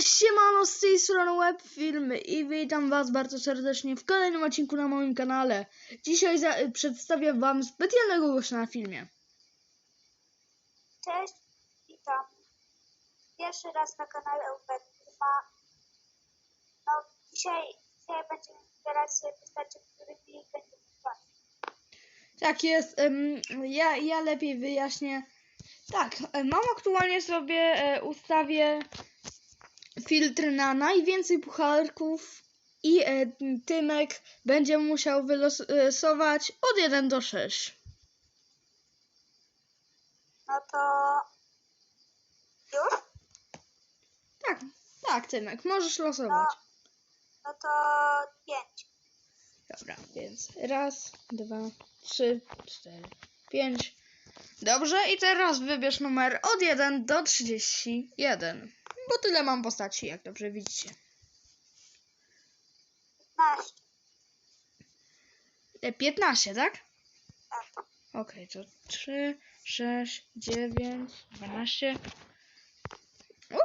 Siemano, z tej strony Webfilm i witam was bardzo serdecznie w kolejnym odcinku na moim kanale. Dzisiaj za, przedstawię wam specjalnego gościa na filmie. Cześć, witam. Pierwszy raz na kanale Uberfilma. No, dzisiaj, dzisiaj będziemy wybierać sobie postacie, którymi będziemy grać. Tak jest, em, ja, ja lepiej wyjaśnię. Tak, mam aktualnie sobie, e, ustawię filtr na najwięcej pucharków i e, Tymek będzie musiał wylosować od 1 do 6. No to... Już? Tak, tak Tymek, możesz losować. No to pięć. Dobra, więc raz, dwa, trzy, cztery, pięć. Dobrze, i teraz wybierz numer od 1 do 31. Bo tyle mam postaci, jak dobrze widzicie. 15. E, 15, tak? Tak. Okej, to 3, 6, 9, 12.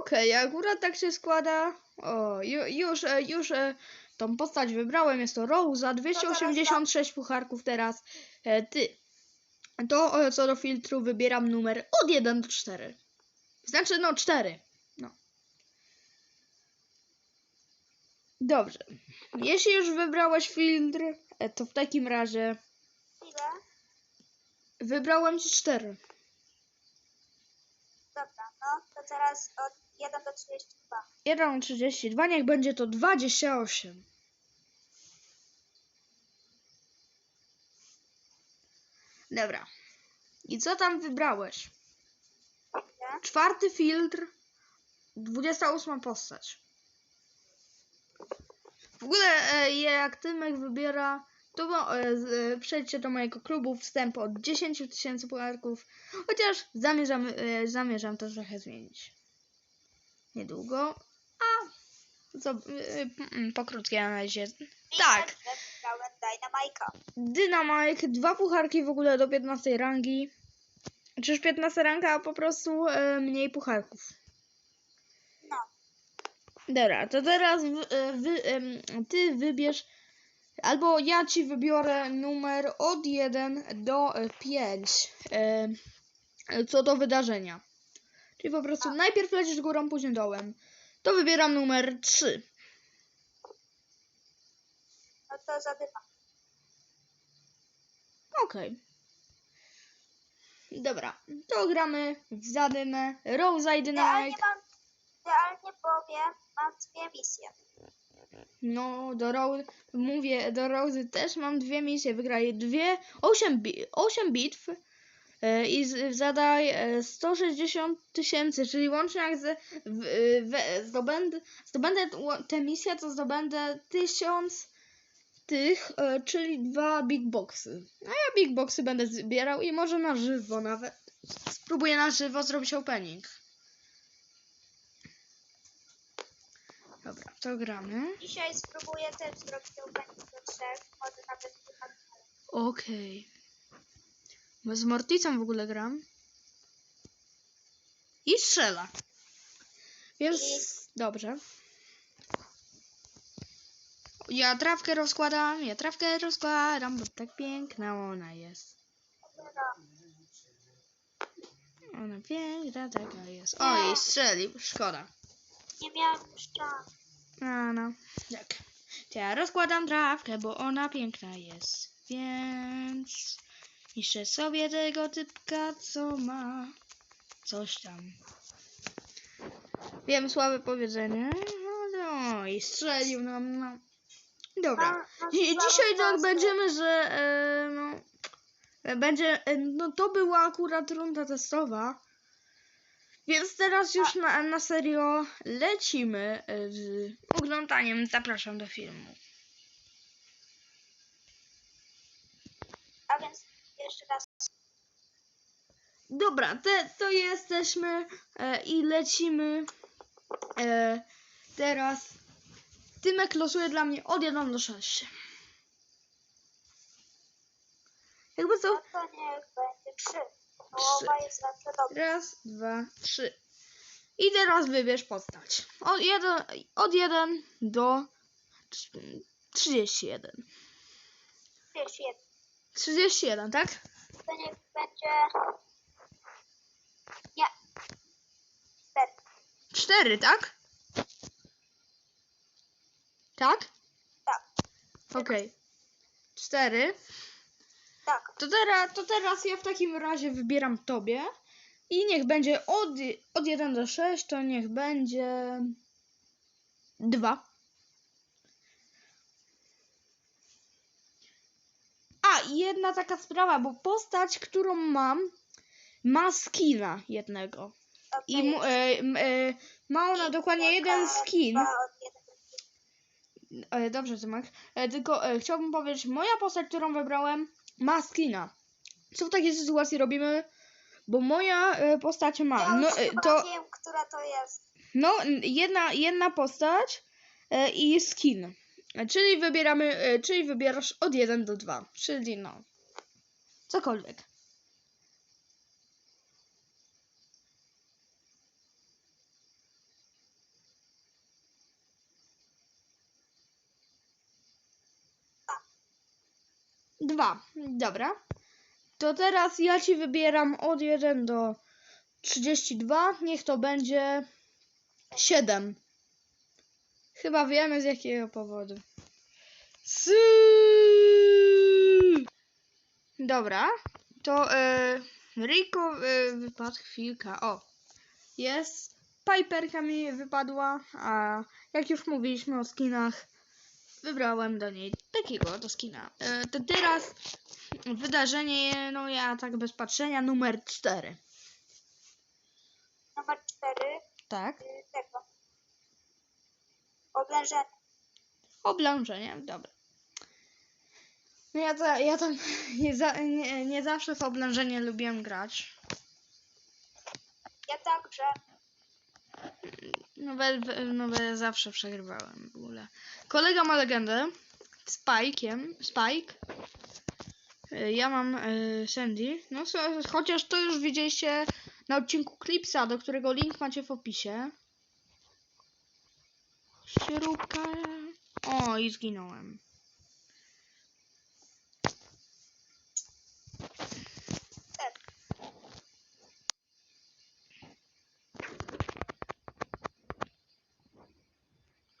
Okej, akurat tak się składa. O, ju, już, e, już e, tą postać wybrałem. Jest to Rosa, 286 pucharków teraz. Ty. To co do filtru wybieram numer od 1 do 4. Znaczy, no 4. Dobrze. Jeśli już wybrałeś filtr, e, to w takim razie Ile? wybrałem ci 4. Dobra, no to teraz od 1 do 32. 1 32, niech będzie to 28. Dobra. I co tam wybrałeś? Ile? Czwarty filtr, 28 postać. Ogóle e, jak Tymek wybiera, to bo, e, e, przejdźcie do mojego klubu wstępu od 10 tysięcy pucharków, chociaż zamierzam, e, zamierzam to trochę zmienić. Niedługo, a co, e, mm, po krótkiej analizie. Tak. Dynamite, dwa pucharki w ogóle do 15 rangi. Czyż 15 ranka, a po prostu e, mniej pucharków. Dobra, to teraz wy, e, wy, ty wybierz, albo ja ci wybiorę numer od 1 do 5 co do wydarzenia. Czyli po prostu najpierw lecisz górą, później dołem. To wybieram numer 3. no to zadyma. Okej. Dobra, to gramy w zadymę Rosa i Idealnie Dynamite. mam, idealnie powiem, mam dwie misje. No, do Rose, mówię, do Rosy też mam dwie misje. Wygraj dwie, 8, bi 8 bitw e, i zadaj e, 160 tysięcy, czyli łącznie jak z, w, w, zdobędę, zdobędę tę misję, to zdobędę 1000 tych, e, czyli dwa big boxy. A ja big boxy będę zbierał i może na żywo nawet. Spróbuję na żywo zrobić opening. Dobra, to gramy. Dzisiaj spróbuję też zrobić opening do trzech, może nawet wypadnę. Okej. Bo z Morticą w ogóle gram. I strzela. Więc dobrze. Ja trawkę rozkładam, ja trawkę rozkładam, bo tak piękna ona jest. Ona piękna taka jest. Oj, strzelił, szkoda. Nie miałem już czasu. A no, tak. To ja rozkładam trawkę, bo ona piękna jest. Więc niszczę sobie tego typka, co ma coś tam. Wiem, słabe powiedzenie. No, no i strzelił nam, no. Dobra. Dzi- dzisiaj tak będziemy, że e, no, e, będzie, e, no to była akurat runda testowa. Więc teraz już na, na serio lecimy e, z oglądaniem. Zapraszam do filmu. A więc jeszcze raz. Dobra, te, to jesteśmy e, i lecimy e, teraz. Tymek losuje dla mnie od 1 do 6. Jakby co? No to niech będzie trzy. Raz, dwa, trzy. I teraz wybierz postać. Od 1, od 1 do 31. Wiesz, jeden. 31, tak? To niech będzie... Nie. Cztery. 4, tak? Tak? Tak. Okej. 4. Tak. To teraz, to teraz ja w takim razie wybieram tobie. I niech będzie od, od 1 do 6, to niech będzie 2. A, i jedna taka sprawa, bo postać, którą mam, ma skina jednego. I mu, e, e, ma ona dokładnie jeden skin. Od jeden do dwóch. E, dobrze, Tymek. E, tylko e, chciałbym powiedzieć, moja postać, którą wybrałem, ma skina. Co w takiej sytuacji robimy? Bo moja e, postać ma. Ja No, już e, chyba to, wiem, która to jest. no jedna, jedna postać e, i skin. Czyli wybieramy, e, czyli wybierasz od 1 do 2. Czyli no. Cokolwiek. Dwa. Dobra. To teraz ja ci wybieram od 1 do 32. Niech to będzie 7. Chyba wiemy z jakiego powodu. Sy! Dobra. To e, Rico e, wypadł chwilka. O. Jest. Piperka mi wypadła, a jak już mówiliśmy o skinach, wybrałem do niej takiego oto skina. E, to teraz wydarzenie, no ja tak bez patrzenia, numer 4. Numer cztery. Tak. y, Tego. Oblężenie. Oblężenie, dobra. No ja, ta, ja tam nie, za, nie, nie zawsze w oblężenie lubiłem grać. Ja także. No bo, no bo ja zawsze przegrywałem w ogóle. Kolega ma legendę. Spike'iem. Spike. Y, Ja mam y, Sandy. No chociaż to już widzieliście na odcinku Clipsa, do którego link macie w opisie. Śrubka. O, i zginąłem.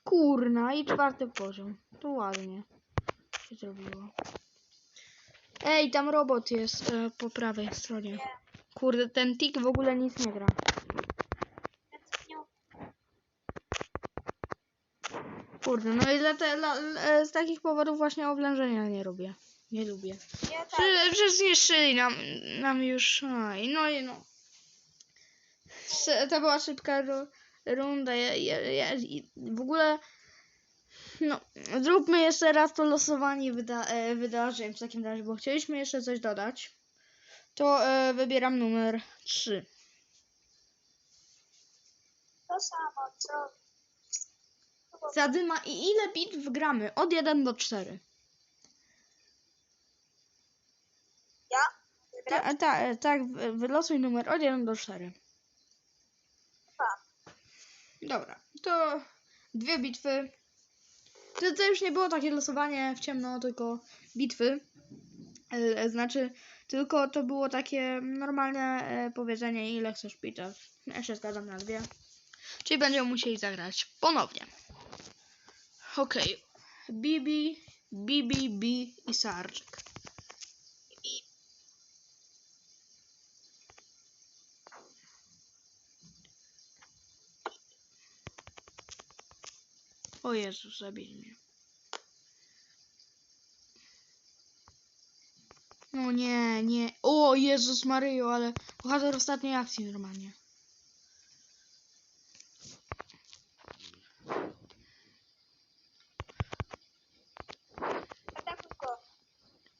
Kurna, i czwarty poziom. To ładnie się zrobiło. Ej, tam robot jest e, po prawej stronie. Nie. Kurde, ten tik w ogóle nic nie gra. Kurde, no i dla te, dla, e, z takich powodów właśnie oblężenia nie lubię. Nie lubię. Nie tak. Prze- Przecież zniszczyli nam, nam już. Oj, no i no. To była szybka runda. Ja, ja, ja, w ogóle. No, zróbmy jeszcze raz to losowanie wyda e, wydarzeń w takim razie, bo chcieliśmy jeszcze coś dodać. To e, wybieram numer 3. To samo, co... Zadyma i ile bitw gramy? Od 1 do 4. Ja? Ta, ta, e, tak, wy- wylosuj numer od 1 do 4. Dobra, to dwie bitwy. To, to już nie było takie losowanie w ciemno, tylko bitwy. E, Znaczy, tylko to było takie normalne e, powiedzenie, ile chcesz bitew. Ja się zgadzam na dwie. Czyli będziemy musieli zagrać ponownie. Okej. Bibi, Bibi, Bi i Sarczyk. O Jezus, zabili mnie. No nie, nie. O Jezus Maryjo, ale bohater ostatniej akcji normalnie.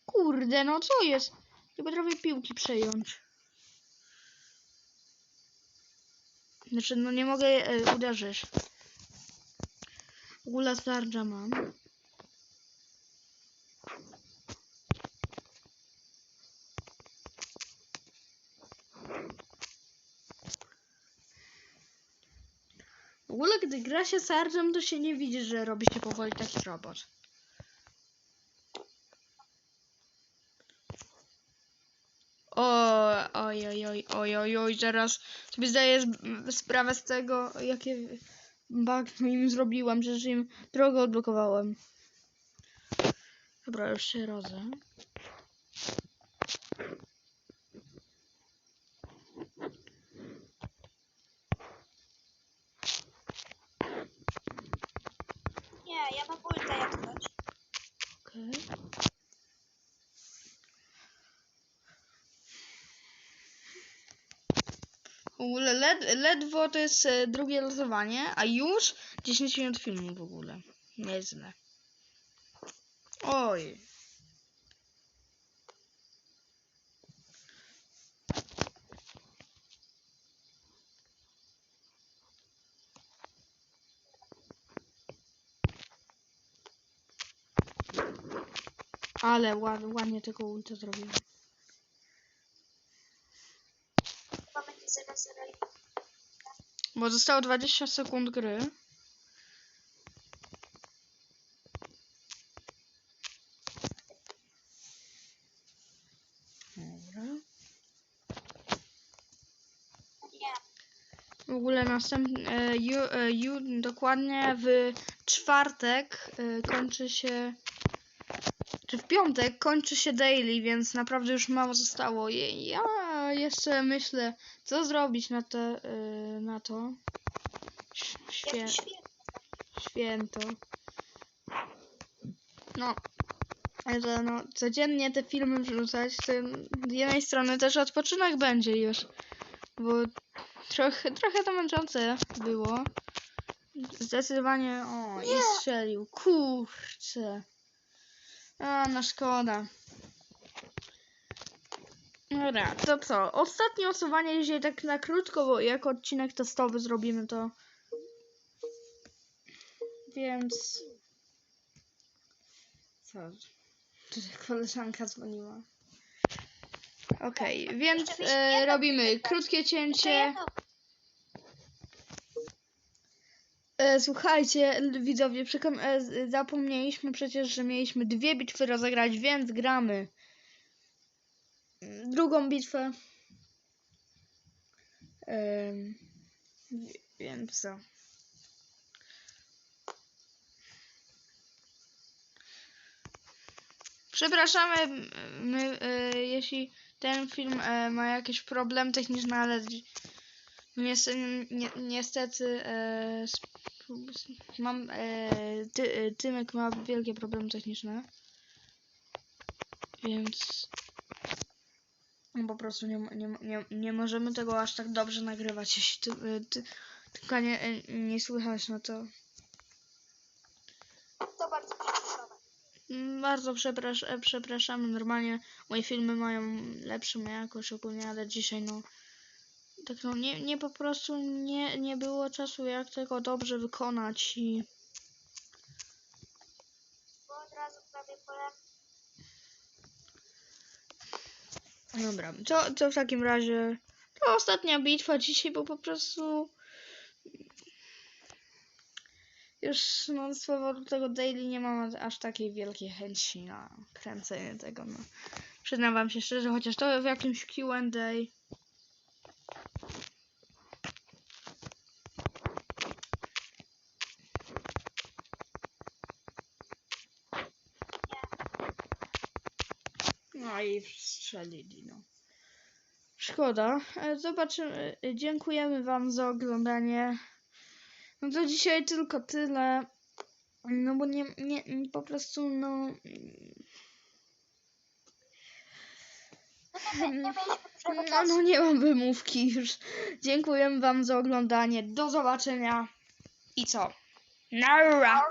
Kurde, no co jest? Nie potrafię piłki przejąć. Znaczy, no nie mogę e, uderzyć. Ogóle starcza mam. W ogóle, gdy gra się Sargem, to się nie widzi, że robi się powoli taki robot. O, oj, oj, oj, oj, oj, oj, zaraz sobie zdaję sprawę z tego, jakie bug im zrobiłam, że im drogę odblokowałem. Dobra, już się rodzę. Nie, ja mam ulta jak coś. Okej. Led, ledwo to jest e, drugie losowanie, a już 10 minut filmu w ogóle. Nieźle. Oj. Ale ład, ładnie tego ulta zrobiłem. Chyba będzie zaraz zaraz. Bo zostało 20 sekund gry. Dobra. W ogóle następny, e, ju, e, ju, dokładnie w czwartek e, kończy się, czy w piątek kończy się daily, więc naprawdę już mało zostało. Je- Jeszcze myślę, co zrobić na, te, e, na to świę, święto. No, ale no, codziennie te filmy wrzucać, to z jednej strony też odpoczynek będzie już, bo trochę, trochę to męczące było. Zdecydowanie, o, i strzelił, kurczę. A, no szkoda. Dobra, to co? Ostatnie osuwanie dzisiaj tak na krótko, bo jako odcinek testowy zrobimy to. Więc... Co? Tutaj koleżanka dzwoniła. Okej, więc Jeszcze byś e, robimy krótkie cięcie. E, słuchajcie, widzowie, e, zapomnieliśmy przecież, że mieliśmy dwie bitwy rozegrać, więc gramy. Drugą bitwę. Więc co? Przepraszamy, my, e, jeśli ten film e, ma jakiś problem techniczny, ale niestety, ni niestety e, mam ty, Tymek ma wielkie problemy techniczne. Więc po prostu nie, nie, nie, nie możemy tego aż tak dobrze nagrywać. Jeśli ty, e, ty, tylko nie, e, nie słychać, no to To bardzo przyciszowe. Mm, Bardzo przeprasz e, przepraszamy. Normalnie moje filmy mają lepszą jakość ogólnie, ale dzisiaj no tak no nie, nie po prostu nie, nie było czasu jak tego dobrze wykonać i dobra, to, to w takim razie to ostatnia bitwa dzisiaj, bo po prostu już no z powodu tego daily nie mam aż takiej wielkiej chęci na kręcenie tego, no. Przyznam wam się szczerze, chociaż to w jakimś Q&A No i strzelili, no. Szkoda. E, Zobaczymy. E, Dziękujemy Wam za oglądanie. No to dzisiaj tylko tyle. No bo nie, nie, po prostu, no. No No, nie mam wymówki już. Dziękujemy Wam za oglądanie. Do zobaczenia. I co? Nara!